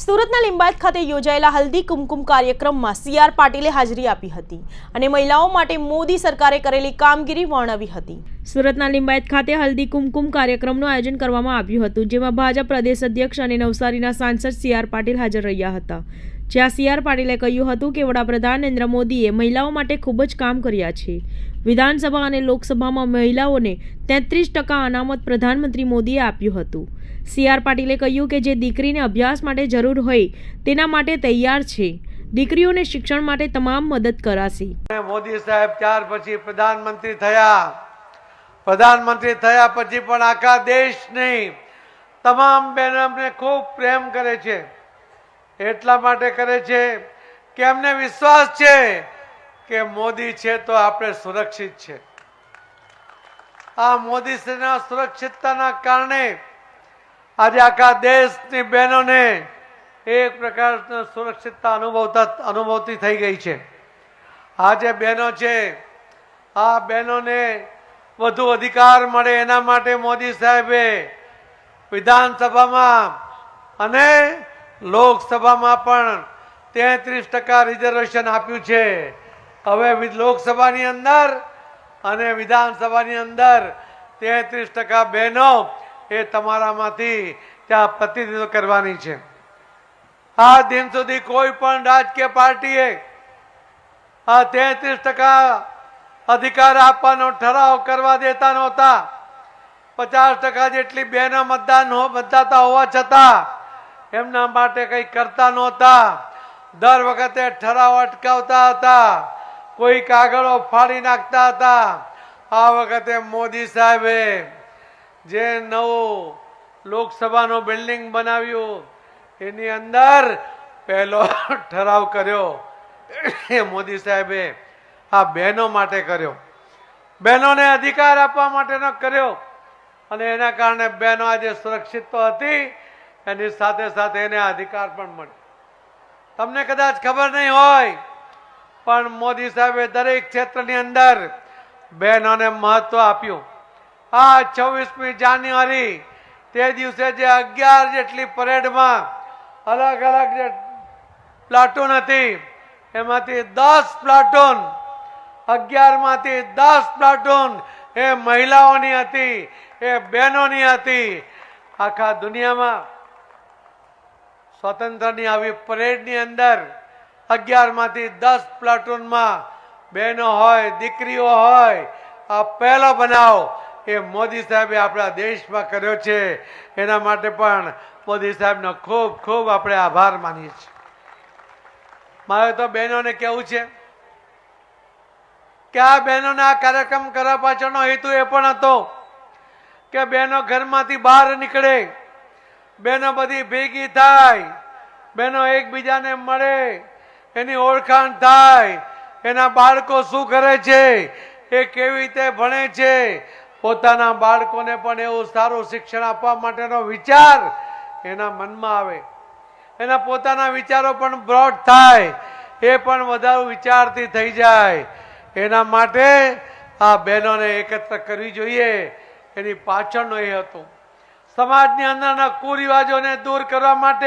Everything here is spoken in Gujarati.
સુરતના લિંબાયત ખાતે યોજાયેલા હલ્દી કુમકુમ કાર્યક્રમમાં સી આર પાટીલે હાજરી આપી હતી અને મહિલાઓ માટે મોદી સરકારે કરેલી કામગીરી વર્ણવી હતી. સુરતના લિંબાયત ખાતે હલ્દી કુમકુમ કાર્યક્રમનું આયોજન કરવામાં આવ્યું હતું, જેમાં ભાજપ પ્રદેશ અધ્યક્ષ અને નવસારીના સાંસદ સી આર પાટીલ હાજર રહ્યા હતા. જ્યાં સી આર પાટીલે કહ્યું હતું કે વડાપ્રધાન નરેન્દ્ર મોદીએ મહિલાઓ માટે ખૂબ જ કામ કર્યા છે. વિધાનસભા અને લોકસભામાં મહિલાઓને તેત્રીસ ટકા અનામત પ્રધાનમંત્રી મોદીએ આપ્યું હતું. સી આર પાટીલે કહ્યું કે જે દીકરીને અભ્યાસ માટે જરૂર હોય તેના માટે તૈયાર છે. દીકરીઓને શિક્ષણ માટે તમામ મદદ કરાશે. મોદી સાહેબ ત્યાર પછી પ્રધાનમંત્રી થયા. પ્રધાનમંત્રી થયા પછી પણ આખા દેશની તમામ બહેનો ખૂબ પ્રેમ કરે છે. એટલા માટે કરે છે કે એમને વિશ્વાસ છે કે મોદી છે તો આપણે સુરક્ષિત છે. આ મોદી શ્રીના સુરક્ષિતતાના કારણે આજે આખા દેશની બહેનોને એક પ્રકારની સુરક્ષિતતા અનુભવતા અનુભવતી થઈ ગઈ છે. આ જે બહેનો છે, આ બહેનોને વધુ અધિકાર મળે એના માટે મોદી સાહેબે વિધાનસભામાં અને લોકસભામાં પણ તેત્રીસ ટકા રિઝર્વેશન આપ્યું છે. હવે લોકસભાની અંદર અને વિધાનસભાની અંદર તેત્રીસ ટકા બહેનો એ તમારામાંથી ત્યાં પ્રતિનિધિત્વ કરવાની છે. આ દિન સુધી કોઈ પણ રાજકીય પાર્ટીએ આ તેત્રીસ ટકા અધિકાર આપવાનો ઠરાવ કરવા દેતા નહોતા. પચાસ ટકા જેટલી બહેનો મતદાન મતદાતા હોવા છતાં એમના માટે કંઈ કરતા નહોતા. દર વખતે ઠરાવ અટકાવતા હતા. કોઈ કાગળો ફાડી નાખતા હતા. આ વખતે મોદી સાહેબે જે નવું લોકસભાનું બિલ્ડિંગ બનાવ્યું, એની અંદર પહેલો ઠરાવ કર્યો. એ મોદી સાહેબે આ બહેનો માટે કર્યો. બહેનોને અધિકાર આપવા માટેનો કર્યો. અને એના કારણે બહેનો આજે સુરક્ષિત તો હતી. એની સાથે સાથે એને અધિકાર પણ મળ્યો તમને કદાચ ખબર નહીં હોય, પણ મોદી સાહેબે દરેક ક્ષેત્રની અંદર બહેનોને મહત્વ આપ્યું. આ છવ્વીસમી જાન્યુઆરી, તે દિવસે જે અગિયાર જેટલી પરેડમાં અલગ અલગ જે પ્લાટૂન હતી, એમાંથી દસ પ્લાટૂન, અગિયારમાંથી દસ પ્લાટૂન એ મહિલાઓની હતી, એ બહેનોની હતી. આખા દુનિયામાં સ્વતંત્રની આવી પરેડની અંદર અગિયારમાંથી દસ પ્લાટૂનમાં બહેનો હોય, દીકરીઓ હોય, આ પહેલો બનાવ એ મોદી સાહેબે આપણા દેશમાં કર્યો છે. એના માટે પણ મોદી સાહેબનો ખૂબ ખૂબ આપણે આભાર માનીએ છીએ. મારે તો બહેનોને કહેવું છે કે આ બહેનોને આ કાર્યક્રમ કરવા પાછળનો હેતુ એ પણ હતો કે બહેનો ઘરમાંથી બહાર નીકળે. બહેનો બધી ભેગી થાય. બહેનો એકબીજાને મળે. એની ઓળખાણ થાય. એના બાળકો શું કરે છે? એ કેવી રીતે ભણે છે? પોતાના બાળકોને પણ એવું સારું શિક્ષણ આપવા માટેનો વિચાર એના મનમાં આવે. એના પોતાના વિચારો પણ બ્રોડ થાય. એ પણ વધારે વિચારથી થઈ જાય. એના માટે આ બહેનોને એકત્ર કરવી જોઈએ. એની પાછળનો એ હતો. સમાજની અંદરના કુરિવાજોને દૂર કરવા માટે